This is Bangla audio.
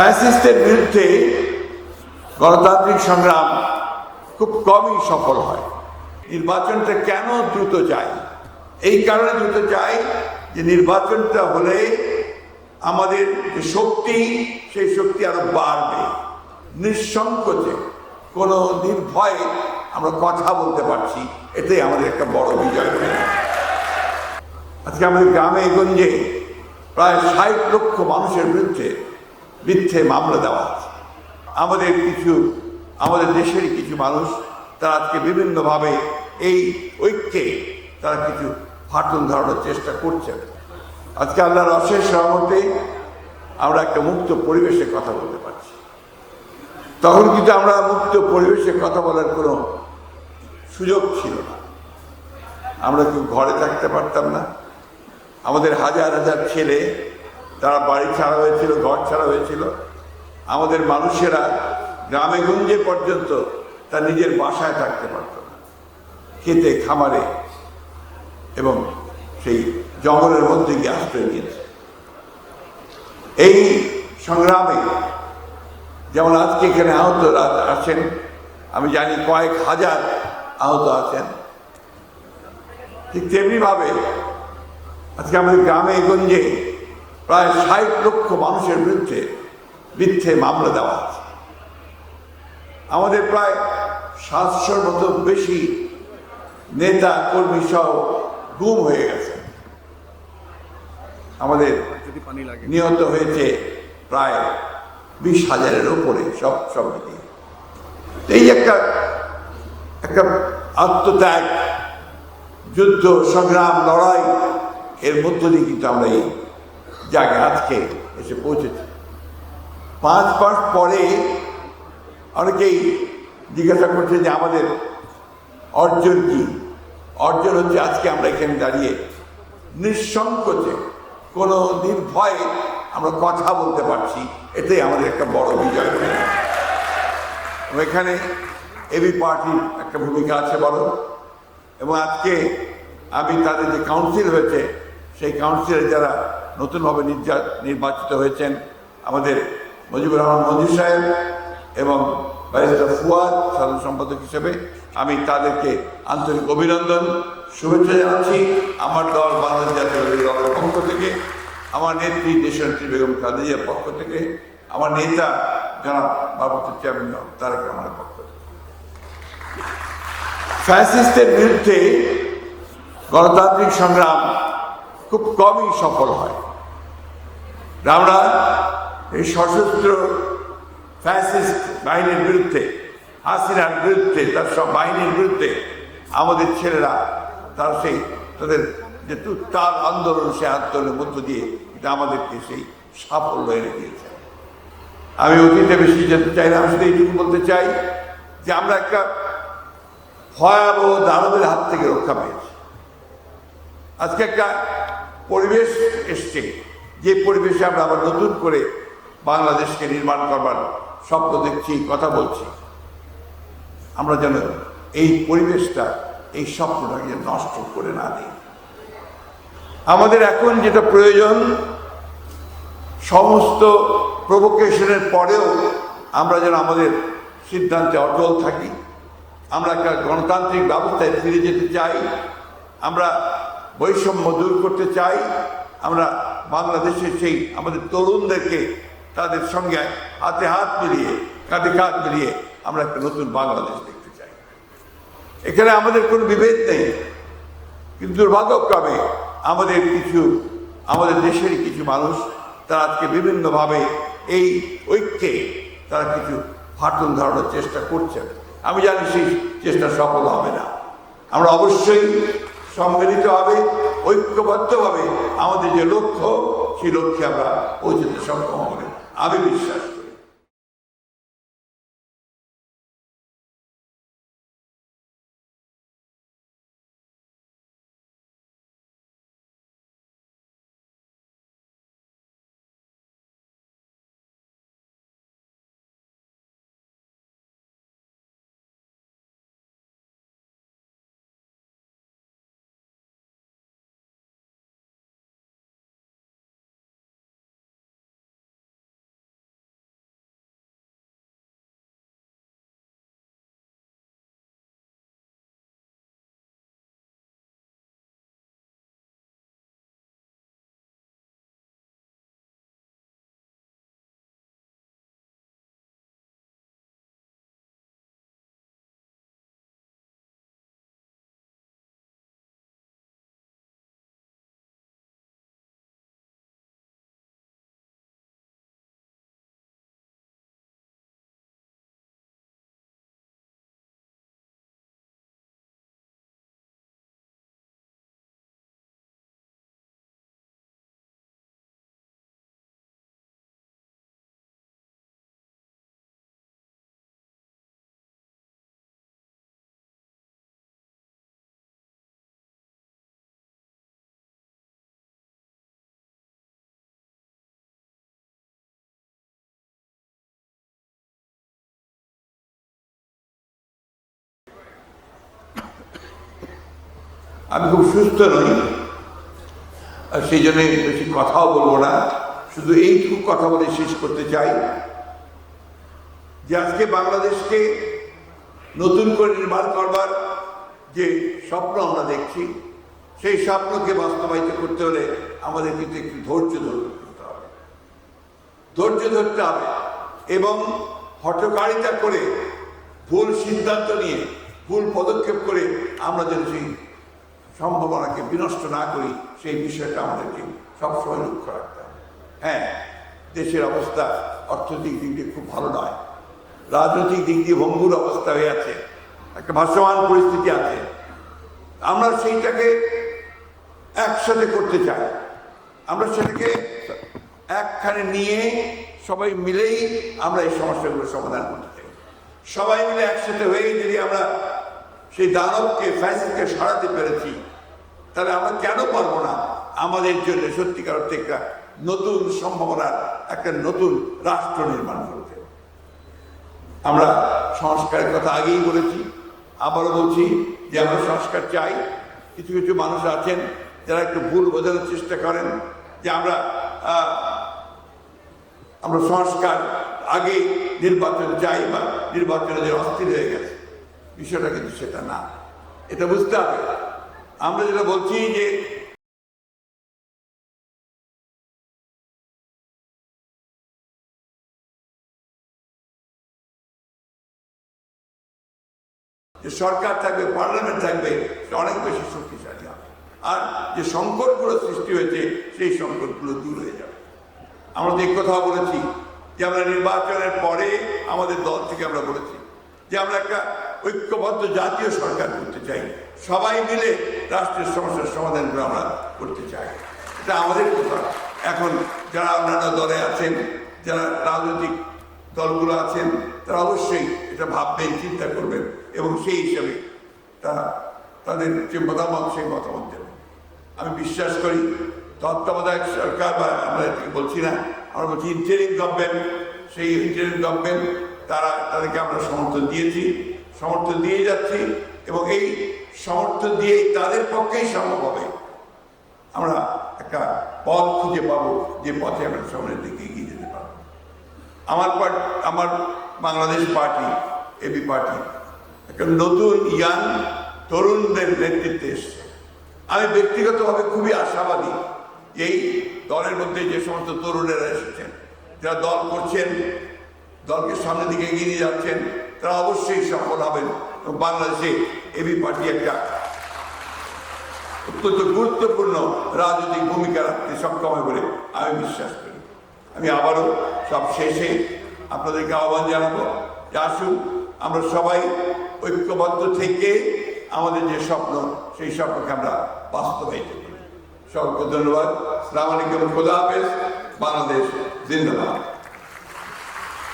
ফ্যাসিস্টের বিরুদ্ধে গণতান্ত্রিক সংগ্রাম খুব কমই সফল হয়। নির্বাচনটা কেন দ্রুত চাই এই কারণে দ্রুত চাই যে নির্বাচনটা হলে আমাদের যে শক্তি, সেই শক্তি আরও বাড়বে। নিঃসংকোচে, কোনো নির্ভয়ে আমরা কথা বলতে পারছি, এটাই আমাদের একটা বড় বিজয়। আজকে আমাদের গ্রামে, গঞ্জে প্রায় ষাট লক্ষ মানুষের বিরুদ্ধে মিথ্যে মামলা দেওয়া আছে আমাদের কিছু, আমাদের দেশেরই কিছু মানুষ, তারা আজকে বিভিন্নভাবে এই ঐক্যে তারা কিছু ফাটল ধরানোর চেষ্টা করছেন। আজকে আল্লাহর অশেষ সহমতে আমরা একটা মুক্ত পরিবেশে কথা বলতে পারছি। তখন কিন্তু আমরা মুক্ত পরিবেশে কথা বলার কোনো সুযোগ ছিল না। আমরা কেউ ঘরে থাকতে পারতাম না। আমাদের হাজার হাজার ছেলে তারা বাড়ি ছাড়া হয়েছিল, ঘর ছাড়া হয়েছিল। আমাদের মানুষেরা গ্রামে গঞ্জে পর্যন্ত তার নিজের বাসায় থাকতে পারত না। খেতে, খামারে এবং সেই জঙ্গলের মধ্যে গিয়ে আশ্রয় নিয়েছে। এই সংগ্রামে যেমন আজকে এখানে আহত আছেন, আমি জানি কয়েক হাজার আহত আছেন, ঠিক তেমনিভাবে আজকে আমাদের গ্রামে গঞ্জে প্রায় ষাট লক্ষ মানুষের বিরুদ্ধে মিথ্যে মামলা দেওয়া আছে আমাদের প্রায় সাতশোর মতো বেশি নেতা, কর্মী সহ গুম হয়ে গেছে। আমাদের নিহত হয়েছে প্রায় বিশ হাজারের উপরে সব সব এই একটা একটা আত্মত্যাগ, যুদ্ধ, সংগ্রাম, লড়াই, এর মধ্য দিয়ে কিন্তু আমরা এই জায়গায় আজকে এসে পৌঁছেছে। পাঁচ মাস পরে অনেকেই জিজ্ঞাসা করছে যে আমাদের অর্জন কি? অর্জন হচ্ছে আজকে আমরা এখানে দাঁড়িয়ে নিঃসংকোচে, কোনো নির্ভয়ে আমরা কথা বলতে পারছি, এটাই আমাদের একটা বড় বিজয়। এখানে এবি পার্টির একটা ভূমিকা আছে বড় এবং আজকে আমি তাদের যে কাউন্সিল হয়েছে, সেই কাউন্সিলে যারা নতুনভাবে নির্বাচিত হয়েছেন আমাদের মুজিবুর রহমান মঞ্জুর সাহেব এবং ব্যারিস্টার ফুয়াদ, সাধারণ সম্পাদক হিসেবে আমি তাদেরকে আন্তরিক অভিনন্দন, শুভেচ্ছা জানাচ্ছি আমার দল বাংলাদেশ জাতীয় দলের পক্ষ থেকে, আমার নেত্রী দেশনেত্রী বেগম খাদিজার পক্ষ থেকে, আমার নেতা জনাব বাবুতুর চেয়ারম্যান তারেক রহমানের পক্ষ থেকে। ফ্যাসিস্টের বিরুদ্ধে গণতান্ত্রিক সংগ্রাম খুব কমই সফল হয়। আমরা এই সশস্ত্র ফ্যাসিস্ট বাহিনীর বিরুদ্ধে, হাসিনার বিরুদ্ধে, তার সব বাহিনীর বিরুদ্ধে আমাদের ছেলেরা, তার সেই, তাদের যে তুত্তাল আন্দোলন, সে আন্দোলনের মধ্য দিয়ে এটা আমাদেরকে সেই সাফল্য এনে দিয়েছে। আমি অতীতে বেশি যেতে চাই না, আমি শুধু এইটুকু বলতে চাই যে আমরা একটা ভয়াবহ দানবের হাত থেকে রক্ষা পেয়েছি। আজকে একটা পরিবেশ এসছে। যে পরিবেশে আমরা আবার নতুন করে বাংলাদেশকে নির্মাণ করবার স্বপ্ন দেখছি, কথা বলছি, আমরা যেন এই পরিবেশটা, এই স্বপ্নটাকে নষ্ট করে না দিই। আমাদের এখন যেটা প্রয়োজন, সমস্ত প্রভোকেশনের পরেও আমরা যেন আমাদের সিদ্ধান্তে অটল থাকি। আমরা একটা গণতান্ত্রিক ব্যবস্থায় ফিরে যেতে চাই। আমরা বৈষম্য দূর করতে চাই। আমরা বাংলাদেশের সেই আমাদের তরুণদেরকে তাদের সঙ্গে হাতে হাত মিলিয়ে, কাঁধে কাঁধ মিলিয়ে আমরা একটা নতুন বাংলাদেশ দেখতে চাই। এখানে আমাদের কোনো বিভেদ নেই। কিন্তু দুর্ভাগ্যক্রমে আমাদের কিছু, আমাদের দেশেরই কিছু মানুষ, তারা আজকে বিভিন্নভাবে এই ঐক্যে তারা কিছু ফাটল ধরানোর চেষ্টা করছেন। আমি জানি সেই চেষ্টা সফল হবে না। আমরা অবশ্যই সম্মিলিতভাবে ঐক্যবদ্ধভাবে। আমাদের যে লক্ষ্য সেই লক্ষ্যে আমরা পৌঁছতে সক্ষম হবে। আমি বিশ্বাস আমি খুব সুস্থ নই। আর সেই জন্য বেশি কথাও বলব না। শুধু এইটুকু কথা বলে শেষ করতে চাই যে আজকে বাংলাদেশকে নতুন করে নির্মাণ করবার যে স্বপ্ন আমরা দেখছি, সেই স্বপ্নকে বাস্তবায়িত করতে হলে আমাদের কিন্তু একটু ধৈর্য ধরতে হবে। ধৈর্য ধরতে হবে এবং হটকারিতা করে ভুল সিদ্ধান্ত নিয়ে, ভুল পদক্ষেপ করে আমরা যেন সেই সম্ভাবনাকে বিনষ্ট না করি, সেই বিষয়টা আমাদেরকে সবসময় লক্ষ্য রাখতে হবে। হ্যাঁ দেশের অবস্থা অর্থনৈতিক দিক দিয়ে খুব ভালো নয়। রাজনৈতিক দিক দিয়ে ভঙ্গুর অবস্থা হয়ে আছে, একটা ভাসমান পরিস্থিতি আছে। আমরা সেইটাকে একসাথে করতে চাই। আমরা সেটাকে একখানে নিয়ে সবাই মিলেই আমরা এই সমস্যাগুলো সমাধান করতে চাই। সবাই মিলে একসাথে হয়ে যদি আমরা সেই দানবকে ফ্যাসিকে সারাতে পেরেছি তাহলে আমরা কেন পারব না? আমাদের জন্য সত্যিকার অর্থে একটা নতুন সম্ভাবনার একটা নতুন রাষ্ট্র নির্মাণ করতে। আমরা সংস্কারের কথা আগেই বলেছি, আবারও বলছি যে আমরা সংস্কার চাই। কিছু কিছু মানুষ আছেন যারা একটু ভুল বোঝানোর চেষ্টা করেন, যে আমরা আমরা সংস্কার আগে নির্বাচন চাই বা নির্বাচনে যে অস্থির হয়ে গেছে। বিষয়টা কিন্তু সেটা না। এটা বুঝতে হবে। আমরা যেটা বলছি যে যে সরকার থাকবে, পার্লামেন্ট থাকবে অনেক বেশি শক্তিশালী হবে। আর যে সংকটগুলো সৃষ্টি হয়েছে, সেই সংকটগুলো দূর হয়ে যাবে। আমরা যে কথা বলেছি যে আমরা নির্বাচনের পরে আমাদের দল থেকে আমরা বলেছি যে আমরা একটা ঐক্যবদ্ধ জাতীয় সরকার করতে চাই। সবাই মিলে রাষ্ট্রের সমস্যার সমাধানগুলো আমরা করতে চাই। এটা আমাদের কথা। এখন যারা অন্যান্য দলে আছেন, যারা রাজনৈতিক দলগুলো আছেন, তারা অবশ্যই এটা ভাববেন, চিন্তা করবেন এবং সেই হিসাবে তারা তাদের যে মতামত, সেই মতামত দেবেন। আমি বিশ্বাস করি, তত্ত্বাবধায়ক সরকার বা আমরা বলছি না, আমরা বলছি ইন্টারিম গভর্নমেন্ট সেই ইন্টারিম গভর্নমেন্ট তারা তাদেরকে আমরা সমর্থন দিয়েছি, সমর্থন দিয়ে যাচ্ছি এবং এই সমর্থন দিয়েই তাদের পক্ষেই সম্ভব হবে। আমরা একটা পথ খুঁজে পাবো যে পথে আমরা সামনের দিকে এগিয়ে যেতে পারব। আমার পার্ট আমার বাংলাদেশ পার্টি এবি পার্টি একটা নতুন ইয়াং তরুণদের নেতৃত্বে এসছে। আমি ব্যক্তিগতভাবে খুবই আশাবাদী এই দলের মধ্যে যে সমস্ত তরুণেরা এসেছেন, যারা দল করছেন, দলকে সামনের দিকে এগিয়ে নিয়ে যাচ্ছেন, তারা অবশ্যই সফল হবেন। বাংলাদেশে এবি পার্টি একটা অত্যন্ত গুরুত্বপূর্ণ রাজনৈতিক ভূমিকা রাখতে সক্ষম হবে বলে আমি বিশ্বাস করি। আমি আবারও সব শেষে আপনাদেরকে আহ্বান জানাব যে আসুন, আমরা সবাই ঐক্যবদ্ধ থেকে আমাদের যে স্বপ্ন, সেই স্বপ্নকে আমরা বাস্তবায়িত করি। সকলকে ধন্যবাদ। সালাম আলাইকুম। খোদা হাফেজ। বাংলাদেশ জিন্দাবাদ।